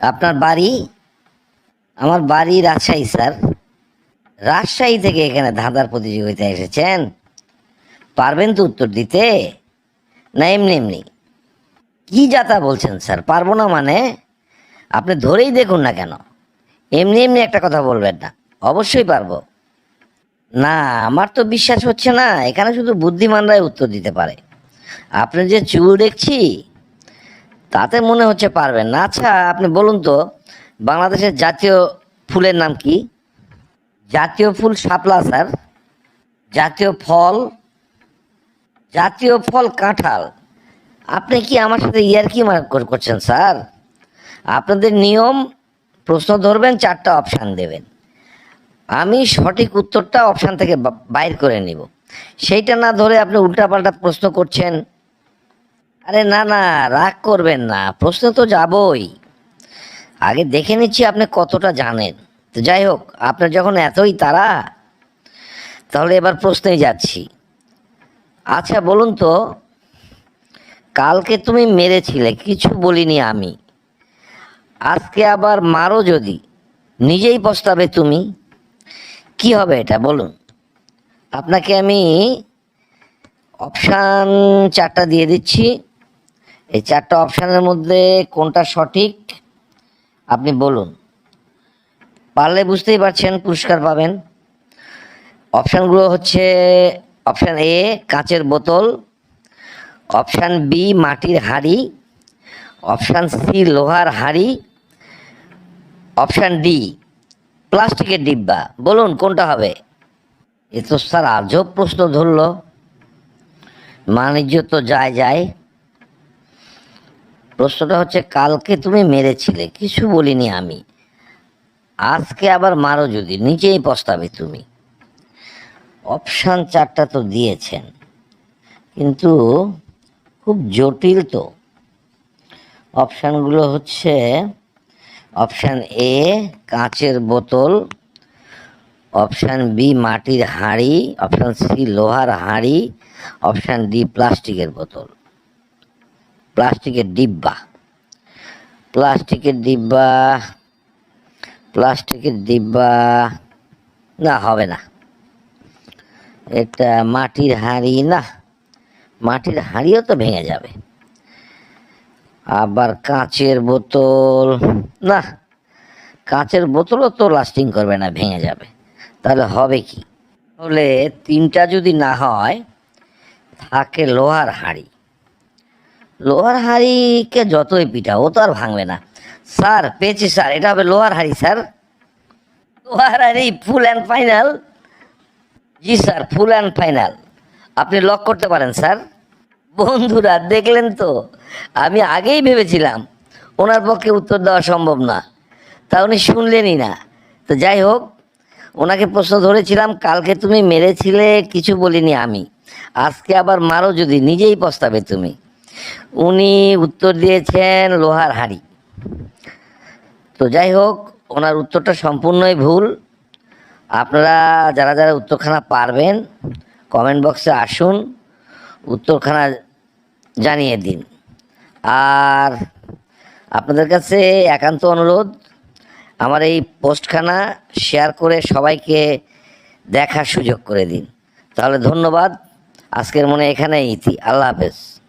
আপনার বাড়ি? আমার বাড়ি রাজশাহী, স্যার। রাজশাহী থেকে এখানে ধাঁধার প্রতিযোগিতা এসেছেন। পারবেন তো উত্তর দিতে? না, এমনি এমনি। কি যাতা বলছেন, স্যার? পারব না মানে? আপনি ধরেই দেখুন না কেন? এমনি এমনি একটা কথা বলবেন না। অবশ্যই পারব। না, আমার তো বিশ্বাস হচ্ছে না। এখানে শুধু বুদ্ধিমানরাই উত্তর দিতে পারে। আপনি যে চুল দেখছি তাতে মনে হচ্ছে পারবেন না। আচ্ছা আপনি বলুন তো, বাংলাদেশের জাতীয় ফুলের নাম কি? জাতীয় ফুল শাপলা স্যার জাতীয় ফল জাতীয় ফল কাঁঠাল। আপনি কি আমার সাথে ইয়ারকি মার করছেন, স্যার? আপনাদের নিয়ম, প্রশ্ন ধরবেন, চারটা অপশান দেবেন। আমি সঠিক উত্তরটা অপশান থেকে বাইর করে নিব। সেইটা না ধরে আপনি উল্টাপাল্টা প্রশ্ন করছেন আরে না না, রাগ করবেন না, প্রশ্ন তো যাবই। আগে দেখে নিচ্ছি আপনি কতটা জানেন। তো যাই হোক, আপনার যখন এতই তারা তাহলে এবার প্রশ্নেই যাচ্ছি। আচ্ছা বলুন তো, কালকে তুমি মেরেছিলে, কিছু বলিনি আমি। আজকে আবার মারো যদি, নিজেই পস্তাবে তুমি? কি হবে এটা, বলুন। আপনাকে আমি অপশান চারটা দিয়ে দিচ্ছি। এই চারটা অপশানের মধ্যে কোনটা সঠিক? আপনি বলুন। পারলে বুঝতেই পারছেন, পুরস্কার পাবেন। অপশানগুলো হচ্ছে, অপশান এ, কাঁচের বোতল। অপশান বি, মাটির হাঁড়ি। অপশান সি, লোহার হাঁড়ি। অপশান ডি, প্লাস্টিকের ডিব্বা। বলুন, কোনটা হবে? এ তো স্যার আজব প্রশ্ন ধরলো। বাণিজ্য তো যায় যায়। প্রশ্নটা হচ্ছে, কালকে তুমি মেরেছিলে, কিছু বলিনি আমি। আজকে আবার মারো যদি নিচেই পস্তাবে তুমি। অপশান চারটা তো দিয়েছেন। কিন্তু খুব জটিল তো। অপশানগুলো হচ্ছে, অপশান এ, কাঁচের বোতল, অপশান বি, মাটির হাঁড়ি, অপশান সি, লোহার হাঁড়ি, অপশান ডি, প্লাস্টিকের বোতল। প্লাস্টিকের ডিব্বা। প্লাস্টিকের ডিব্বা প্লাস্টিকের ডিব্বা, না, হবে না। এটা মাটির হাঁড়ি, না, মাটির হাঁড়িও তো ভেঙে যাবে। আবার কাঁচের বোতল, না, কাঁচের বোতলও তো লাস্টিং করবে না, ভেঙে যাবে। তাহলে হবে কি? তাহলে তিনটা যদি না হয়, থাকে লোহার হাঁড়ি। লোহার হাঁড়িকে যতই পিঠা ও তো আর ভাঙবে না। স্যার, পেয়েছি স্যার, এটা হবে লোহার হাঁড়ি, স্যার। লোহার হাঁড়ি ফুল অ্যান্ড ফাইনাল জি, স্যার ফুল অ্যান্ড ফাইনাল আপনি লক করতে পারেন, স্যার। বন্ধুরা, দেখলেন তো? আমি আগেই ভেবেছিলাম, ওনার পক্ষে উত্তর দেওয়া সম্ভব না। তা উনি শুনলেনই না। তো যাই হোক, ওনাকে প্রশ্ন ধরেছিলাম, কালকে তুমি মেরেছিলে, কিছু বলিনি আমি। আজকে আবার মারো যদি, নিজেই পস্তাবে তুমি। উনি উত্তর দিয়েছেন লোহার হাঁড়ি। তো যাই হোক, ওনার উত্তরটা সম্পূর্ণই ভুল। আপনারা যারা যারা উত্তরখানা পারবেন, কমেন্ট বক্সে আসুন, উত্তরখানা জানিয়ে দিন। আর আপনাদের কাছে একান্ত অনুরোধ, আমার এই পোস্টখানা শেয়ার করে সবাইকে দেখার সুযোগ করে দিন। তাহলে ধন্যবাদ। আজকের মনে এখানেই ইতি। আল্লাহ হাফেজ।